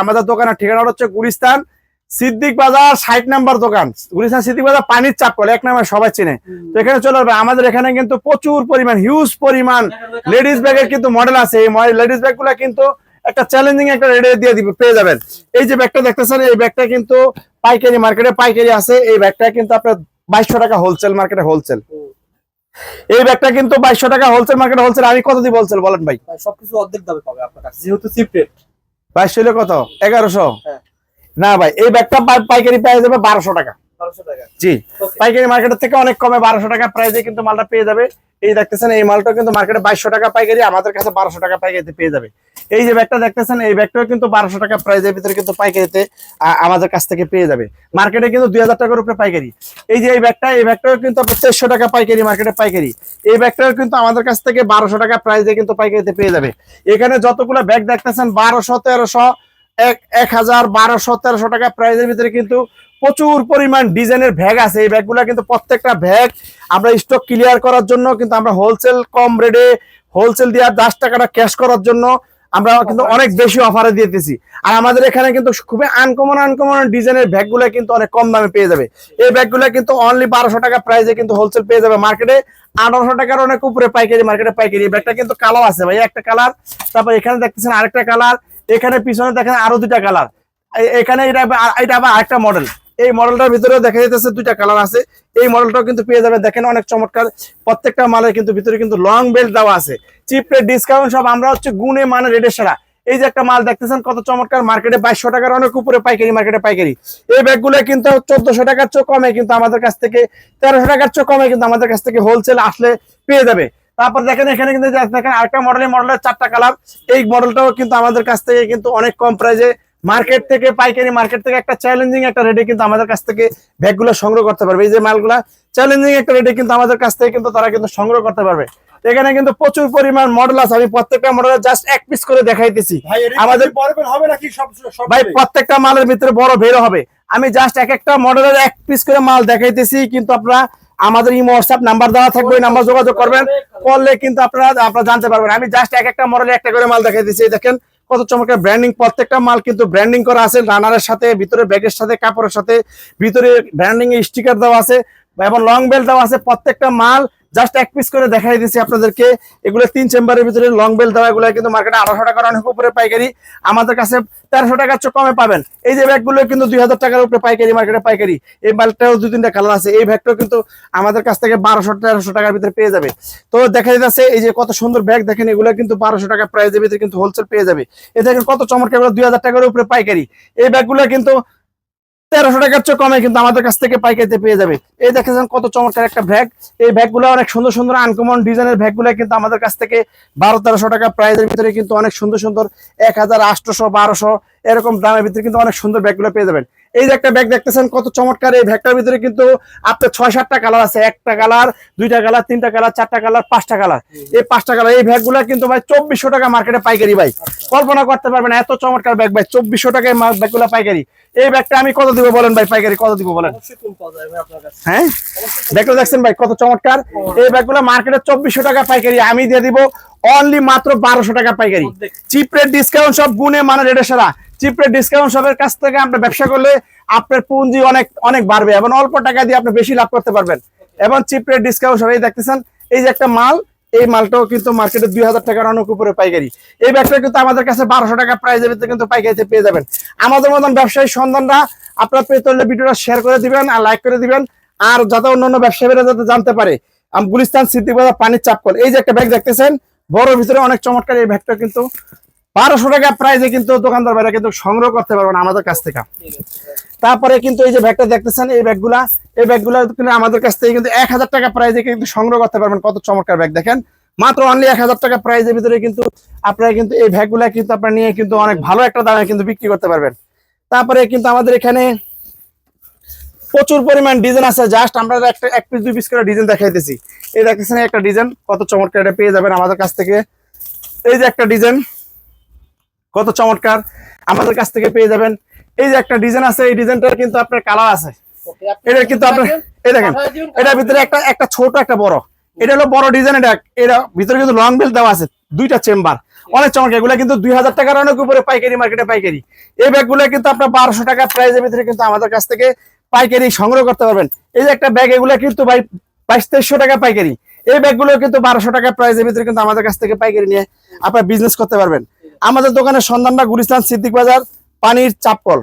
আমাদের দোকানের ঠিকানা হচ্ছে গুলিস্তান সিদ্দিক বাজার ষাট নাম্বার দোকান। গুলিস্তান সিদ্দিক বাজার পানির চাপ কল এক নাম্বার সবাই চেনে। তো এখানে চলে আসবে। আমাদের এখানে কিন্তু প্রচুর পরিমাণ হিউজ পরিমাণ লেডিস ব্যাগের কিন্তু মডেল আছে। এই লেডিস ব্যাগগুলা কিন্তু একটা চ্যালেঞ্জিং একটা রেটে দিয়ে দিবে পেয়ে যাবেন। এই যে ব্যাগটা দেখতেছেন এই ব্যাগটা কিন্তু পাইকারি মার্কেটে পাইকারি আছে। এই ব্যাগটা কিন্তু আপনার বাইশশো টাকা হোলসেল মার্কেটে হোলসেল এই ব্যাগটা কিন্তু বাইশশো টাকা হোলসেল মার্কেটে হোলসেল আমি কত দিয়ে হোলসেল বলেন ভাই। ভাই, সবকিছু অর্ধেক দামে পাবে আপনার কাছে যেহেতু সিপ্রেট বাইশশো ছিল কত? এগারোশো। হ্যাঁ। না ভাই এই ব্যাগটা পাইকারি পাওয়া যাবে বারোশো টাকা। জি. পাইকারি মার্কেটের থেকে অনেক কমে বারোশো টাকা প্রাইসে কিন্তু মালটা পেয়ে যাবে। এই দেখতেছেন এই মালটা কিন্তু মার্কেটে বাইশশো টাকা পাইকারি আমাদের কাছে বারোশো টাকা পাইকারিতে পেয়ে যাবে। এই যে ব্যাগটা দেখতেছেন এই ব্যাগটাও কিন্তু বারোশো টাকা প্রাইসের ভিতরে কিন্তু পাইকারিতে আমাদের কাছ থেকে পেয়ে যাবে। মার্কেটে কিন্তু দুই হাজার টাকার উপরে পাইকারি। এই যে এই ব্যাগটা এই ব্যাগটাও কিন্তু আপনার চারশো টাকা পাইকারি মার্কেটে পাইকারি। এই ব্যাগটাও কিন্তু আমাদের কাছ থেকে বারোশো টাকা প্রাইসে কিন্তু পাইকারিতে পেয়ে যাবে। এখানে যতগুলো ব্যাগ দেখতেছেন বারোশো তেরোশো এক এক হাজার বারোশো তেরোশো টাকা প্রাইসের ভিতরে কিন্তু প্রচুর পরিমাণ ডিজাইনের ব্যাগ আছে। এই ব্যাগগুলো কিন্তু প্রত্যেকটা ব্যাগ আমরা স্টক ক্লিয়ার করার জন্য কিন্তু আমরা হোলসেল কম রেটে হোলসেল দিয়ে দশ টাকাটা ক্যাশ করার জন্য আমরা কিন্তু অনেক বেশি অফারে দিতেছি। আর আমাদের এখানে কিন্তু খুবই আনকমন আনকমন ডিজাইনের ব্যাগগুলো কিন্তু অনেক কম দামে পেয়ে যাবে। এই ব্যাগগুলো কিন্তু অনলি বারোশো টাকা প্রাইসে কিন্তু হোলসেল পেয়ে যাবে মার্কেটে আঠারোশো টাকার অনেক উপরে পাইকারি মার্কেটে পাইকারি। ব্যাগটা কিন্তু কালার আছে ভাই একটা কালার তারপর এখানে দেখতেছেন আরেকটা কালার এখানে পিছনে দেখেন আরও দুইটা কালার। এখানে এটা আবার- আরেকটা মডেল এই মডেলটার ভিতরে দেখা যাইতেছে দুইটা কালার আছে। এই মডেলটাও কিন্তু পেয়ে যাবে দেখেন অনেক চমৎকার। প্রত্যেকটা মালের কিন্তু ভিতরে কিন্তু লং বেল্ট দেওয়া আছে। চিপ রেট ডিসকাউন্ট সব আমরা হচ্ছে গুণে মানে রেটের সেরা। এই যে একটা মাল দেখতেছেন, কত চমৎকার। মার্কেটে বাইশশো টাকার অনেক উপরে পাইকারি মার্কেটে পাইকারি। এই ব্যাগগুলো কিন্তু চোদ্দশো টাকার চেয়ে কমে কিন্তু আমাদের কাছ থেকে, তেরোশো টাকার চেয়ে কমে কিন্তু আমাদের কাছ থেকে হোলসেল আসলে পেয়ে যাবে। তারপর দেখেন এখানে কিন্তু দেখেন আরেকটা মডেলের মডেলের চারটা কালার এই মডেলটাও কিন্তু আমাদের কাছ থেকে কিন্তু অনেক কম প্রাইজে মার্কেট থেকে পাইকারি মার্কেট থেকে একটা চ্যালেঞ্জিং একটা রেটে কিন্তু আমাদের কাছ থেকে ব্যাগগুলো সংগ্রহ করতে পারবে। এই যে মালগুলা চ্যালেঞ্জিং একটা রেটে কিন্তু আমাদের কাছ থেকে কিন্তু তারা কিন্তু সংগ্রহ করতে পারবে। এখানে কিন্তু প্রচুর পরিমাণ মডেল আছে। আমি প্রত্যেকটা মডেলের জাস্ট এক পিস করে দেখাইতেছি। ভাই আমাদের- হবে নাকি ভাই প্রত্যেকটা মালের ভিতরে বড় বের হবে। আমি জাস্ট এক একটা মডেলের এক পিস করে মাল দেখাইতেছি। কিন্তু আপনারা আমাদের ইমো হোয়াটসঅ্যাপ নাম্বার দেওয়া থাকবে নাম্বার যোগাযোগ করবেন। করলে কিন্তু আপনারা আপনারা জানতে পারবেন। আমি জাস্ট এক একটা মডেলে একটা করে মাল দেখাই দিচ্ছি। দেখেন, কত চমৎকার ব্র্যান্ডিং প্রত্যেকটা মাল কিন্তু ব্র্যান্ডিং করা আছে রানারের সাথে, ভিতরে ব্যাগের সাথে, কাপড়ের সাথে। ভিতরে ব্র্যান্ডিং এর স্টিকার দেওয়া আছে, এবং লং বেল্ট দেওয়া আছে। প্রত্যেকটা মাল জাস্ট এক পিস করে দেখাই দিচ্ছি আপনাদেরকে। এগুলো তিন চেম্বারের ভিতরে লং বেল দেওয়া, এগুলো কিন্তু মার্কেটে আঠারোশো টাকার অনেক উপরে পাইকারি। আমাদের কাছে তেরোশো টাকার চেয়ে কমে পাবেন। এই যে ব্যাগগুলো কিন্তু দুই হাজার টাকার উপরে পাইকারি মার্কেটে পাইকারি। এই ব্যাগটাও দু তিনটা কালার আছে। এই ব্যাগটাও কিন্তু আমাদের কাছ থেকে বারোশো, তেরোশো টাকার ভিতরে পেয়ে যাবে। তো দেখা যাচ্ছে এই যে কত সুন্দর ব্যাগ দেখেন, এগুলো কিন্তু বারোশো টাকা প্রাইসের ভিতরে কিন্তু হোলসেল পেয়ে যাবে। এ দেখেন কত চমৎকার দুই হাজার টাকার উপরে পাইকারি। এই ব্যাগগুলো কিন্তু তেরোশো টাকার চেয়ে কমে কিন্তু আমাদের কাছ থেকে পাইকারিতে পেয়ে যাবে। এই দেখেছেন কত চমৎকার একটা ব্যাগ। এই ব্যাগগুলো অনেক সুন্দর সুন্দর আনকমন ডিজাইনের ব্যাগগুলো কিন্তু আমাদের কাছ থেকে বারো, তেরোশো টাকা প্রাইজের ভিতরে কিন্তু অনেক সুন্দর সুন্দর এক হাজার আটশোশো বারোশো এরকম দামের ভিতরে কিন্তু অনেক সুন্দর ব্যাগগুলো পেয়ে যাবেন। এই যে একটা ব্যাগ দেখতেছেন কত চমৎকার এই ব্যাগটার ভিতরে কিন্তু আপনার ছয় সাতটা কালার আছে। একটা কালার দুইটা কালার তিনটা কালার চারটা কালার পাঁচটা কালার এই পাঁচটা কালার এই ব্যাগগুলো কিন্তু ভাই চব্বিশশো টাকা মার্কেটে পাইকারি ভাই। কল্পনা করতে পারবেন এত চমৎকার ব্যাগ ভাই চব্বিশশো টাকায় ব্যাগগুলো পাইকারি। এই ব্যাগটা আমি কত দিব বলেন ভাই পাইকারি কত দিব বলেন? হ্যাঁ? ব্যাগগুলো দেখছেন ভাই কত চমৎকার। এই ব্যাগগুলো মার্কেটে চব্বিশশো টাকা পাইকারি আমি দিয়ে দিব। অনলি মাত্র বারোশো টাকা পাইকারি। চিপ রেট ডিসকাউন্ট সব গুণে মানে রেটে সারা। চিপ রেট ডিসকাউন্ট সবের কাছ থেকে আপনি ব্যবসা করলে আপনার পুঁজি অনেক অনেক বাড়বে এবং অল্প টাকা দিয়ে আপনি বেশি লাভ করতে পারবেন। এবং চিপ রেট ডিসকাউন্ট সবাই দেখতেছেন এই যে একটা মাল এই মালটাও কিন্তু মার্কেটে দুই হাজার টাকার অনেক উপরে পাইকারি। এই ব্যাগটা কিন্তু আমাদের কাছে বারোশো টাকা প্রাইজের ভিতরে কিন্তু পাইকারিতে পেয়ে যাবেন। আমাদের মতন ব্যবসায়ী সন্ধানরা আপনার পেতে হলে ভিডিওটা শেয়ার করে দিবেন আর লাইক করে দিবেন। আর যাতে অন্যান্য ব্যবসায়ীরা যাতে জানতে পারে আম গুলিস্তান সিদ্দিকবাজার পানির চাপকল। এই যে একটা ব্যাগ দেখতেছেন বড় ভিতরে অনেক চমৎকার এই ব্যাগটা কিন্তু বারোশো টাকা প্রাইজে কিন্তু দোকানদার ভাইরা কিন্তু সংগ্রহ করতে পারবেন আমাদের কাছ থেকে। তারপরে কিন্তু এই যে ব্যাগটা দেখতেছেন, এই ব্যাগগুলা এই ব্যাগগুলা কিন্তু আমাদের কাছ থেকে কিন্তু এক হাজার টাকা প্রাইজে কিন্তু সংগ্রহ করতে পারবেন। কত চমৎকার ব্যাগ দেখেন। মাত্র অনলি এক হাজার টাকা প্রাইজের ভিতরে কিন্তু আপনারা কিন্তু এই ব্যাগগুলা কিন্তু আপনারা নিয়ে কিন্তু অনেক ভালো একটা দামে কিন্তু বিক্রি করতে পারবেন। তারপরে কিন্তু আমাদের এখানে প্রচুর পরিমাণ ডিজাইন আছে। জাস্ট আমরা একটা এক পিস দুই পিস করে ডিজাইন দেখাইতেছি। এই দেখতেছেন একটা ডিজাইন কত চমৎকার এটা পেয়ে যাবেন আমাদের কাছ থেকে। এই যে একটা ডিজাইন কত চমৎকার আমাদের কাছ থেকে পেয়ে যাবেন। এই যে একটা ডিজাইন আছে এই ডিজাইনটার কিন্তু আপনার কালার আছে। এটা কিন্তু আপনার এই দেখেন এটার ভিতরে একটা একটা ছোট একটা বড়। এটা হলো বড় ডিজাইন এটা এটা ভিতরে কিন্তু লং বেল্ট দেওয়া আছে দুইটা চেম্বার অনেক চমৎকার এগুলো কিন্তু দুই হাজার টাকার অনেক উপরে পাইকারি মার্কেটে পাইকারি। এই ব্যাগগুলো কিন্তু আপনার বারোশো টাকা প্রাইজের ভিতরে কিন্তু আমাদের কাছ থেকে পাইকারি সংগ্রহ করতে পারবেন। এই যে একটা ব্যাগ এগুলো কিন্তু ভাই বাইশ, তেইশশো টাকা পাইকারি। এই ব্যাগগুলো কিন্তু বারোশো টাকা প্রাইজের ভিতরে কিন্তু আমাদের কাছ থেকে পাইকারি নিয়ে আপনার বিজনেস করতে পারবেন। আমাদের দোকানের সন্ধানটা গুলিস্তান সিদ্দিক বাজার, পানির চাপ্পল